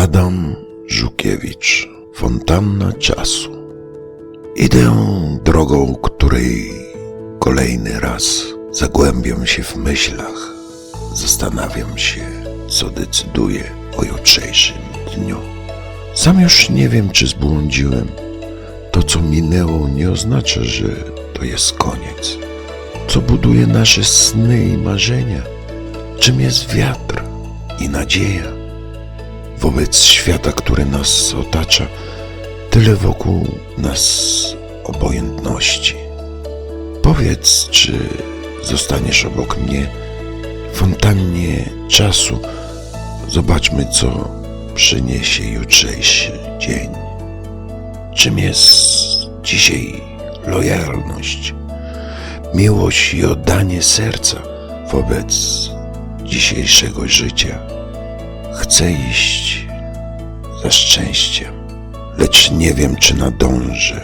Adam Żukiewicz, Fontanna czasu. Idę drogą, której kolejny raz zagłębiam się w myślach. Zastanawiam się, co decyduje o jutrzejszym dniu. Sam już nie wiem, czy zbłądziłem. To, co minęło, nie oznacza, że to jest koniec. Co buduje nasze sny i marzenia? Czym jest wiatr i nadzieja? Wobec świata, który nas otacza, tyle wokół nas obojętności. Powiedz, czy zostaniesz obok mnie w fontannie czasu? Zobaczmy, co przyniesie jutrzejszy dzień. Czym jest dzisiaj lojalność, miłość i oddanie serca wobec dzisiejszego życia? Chcę iść za szczęściem, lecz nie wiem, czy nadążę